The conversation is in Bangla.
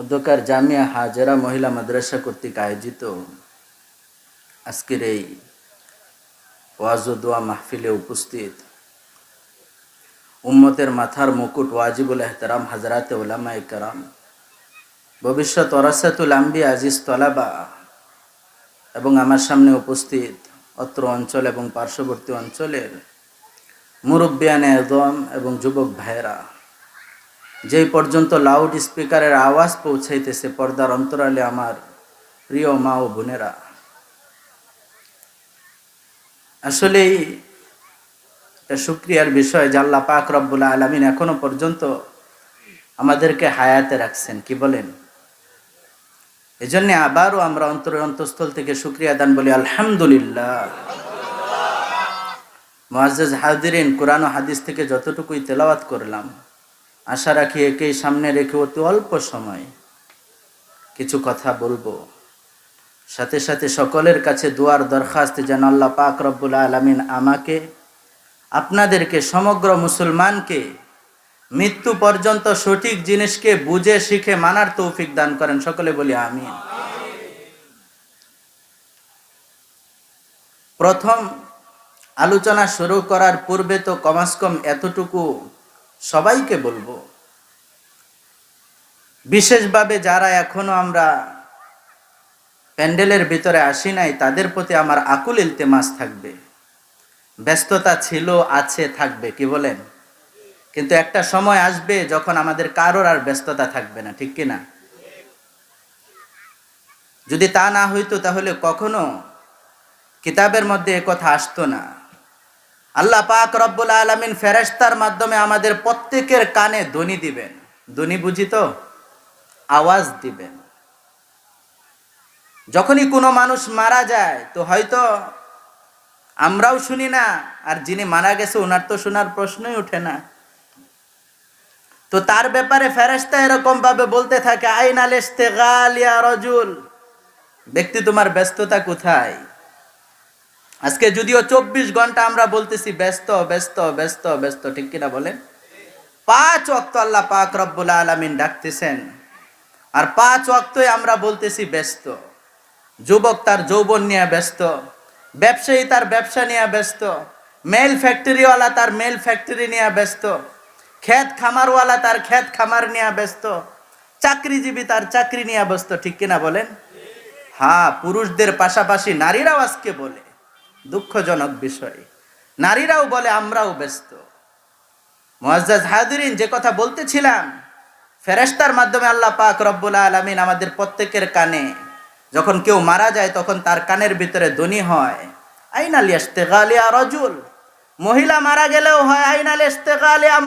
অধ্যকার জামিয়া হাজেরা মহিলা মাদ্রাসা কর্তৃক আয়োজিত আজকের এই ওয়াজ দোয়া মাহফিলে উপস্থিত। উম্মতের মাথার মুকুট ওয়াজিবুল এহতারাম, হাজরাতে ওলামা কারাম, ভবিষ্যৎ ওরাসাতুল আম্বি আজিজ তলাবা এবং আমার সামনে উপস্থিত অত্র অঞ্চল এবং পার্শ্ববর্তী অঞ্চলের মুরব্বিয়ান একদম এবং যুবক ভাইয়েরা। যেই পর্যন্ত লাউড স্পিকারের আওয়াজ পৌঁছাইতেছে, পর্দার অন্তরালে আমার প্রিয় মা ও বোনেরা। আসলেই এটা সুক্রিয়ার বিষয় আল্লাহ পাক রব্বুল আলমিন এখনও পর্যন্ত আমাদেরকে হায়াতে রাখছেন, কি বলেন? এই এজন্য আবারও আমরা অন্তর অন্তঃস্থল থেকে সুক্রিয়া দান বলি, আলহামদুলিল্লাহ। মোয়াজ্জেজ হাদিরিন কোরআন হাদিস থেকে যতটুকুই তেলাওয়াত করলাম আশা রাখি একেই সামনে রেখে অতি অল্প সময় কিছু কথা বলব। সাথে সাথে সকলের কাছে দুয়ার দরখাস্ত যেন আল্লাহ পাক রব্বুল আলমিন আমাকে, আপনাদেরকে, সমগ্র মুসলমানকে, মৃত্যু পর্যন্ত সঠিক জিনিসকে বুঝে, শিখে, মানার তৌফিক দান করেন। সকলে বলি আমি প্রথম আলোচনা শুরু করার পূর্বে তো কমাস কম এতটুকু সবাইকে বলব, বিশেষভাবে যারা এখনও আমরা প্যান্ডেলের ভিতরে আসি নাই, তাদের প্রতি আমার আকুল ইলতেমাস থাকবে। ব্যস্ততা ছিল, আছে, থাকবে, কি বলেন? কিন্তু একটা সময় আসবে যখন আমাদের কারোর আর ব্যস্ততা থাকবে না, ঠিক কিনা? যদি তা না হইতো তাহলে কখনো কিতাবের মধ্যে কথা আসতো না। আল্লাহ পাক রব্বুল আলমিন ফেরেস্তার মাধ্যমে আমাদের প্রত্যেকের কানে ধ্বনি দিবেন। ধ্বনি বুঝি তো? আওয়াজ দিবেন। যখনই কোনো মানুষ মারা যায়, তো হয়তো আমরাও শুনি না, আর যিনি মারা গেছে ওনার তো শোনার প্রশ্নই ওঠে না। তো তার ব্যাপারে ফেরেস্তা এরকম ভাবে বলতে থাকে আইন আল ইস্তেগালিয়া রজুল। ব্যক্তি তোমার ব্যস্ততা কোথায়? আজকে যদিও চব্বিশ ঘণ্টা আমরা বলতেছি ব্যস্ত ব্যস্ত ব্যস্ত ব্যস্ত, ঠিক কিনা বলেন? পাঁচ অক্ত আল্লাহ পাক রব্বুল আলমিন ডাকতেছেন। আর পাঁচ অক্তই আমরা বলতেছি ব্যস্ত। যুবক তার যৌবন নিয়ে ব্যস্ত, ব্যবসায়ী তার ব্যবসা নিয়ে ব্যস্ত, মেল ফ্যাক্টরিওয়ালা তার মেল ফ্যাক্টরি নিয়ে ব্যস্ত ক্ষেত খামারওয়ালা তার ক্ষেত খামার নিয়ে ব্যস্ত, চাকরিজীবী তার চাকরি নিয়ে ব্যস্ত, ঠিক কিনা বলেন? হ্যাঁ পুরুষদের পাশাপাশি নারীরাও আজকে বলে। দুঃখজনক বিষয়। নারীরাও বলে, আমরাও ব্যস্ত। মোয়াজ্জাজ হাদিরিন যে কথা বলতেছিলাম ফেরেস্তার মাধ্যমে আল্লাহ পাক রব্বুল আলমিন আমাদের প্রত্যেকের কানে, যখন কেউ মারা যায়, তখন তার কানের ভিতরে ধ্বনি হয়, আইনাল ইস্তেগালিয়া রজুল। মহিলা মারা গেলেও হয়, আইনাল ইস্তেগালিয়া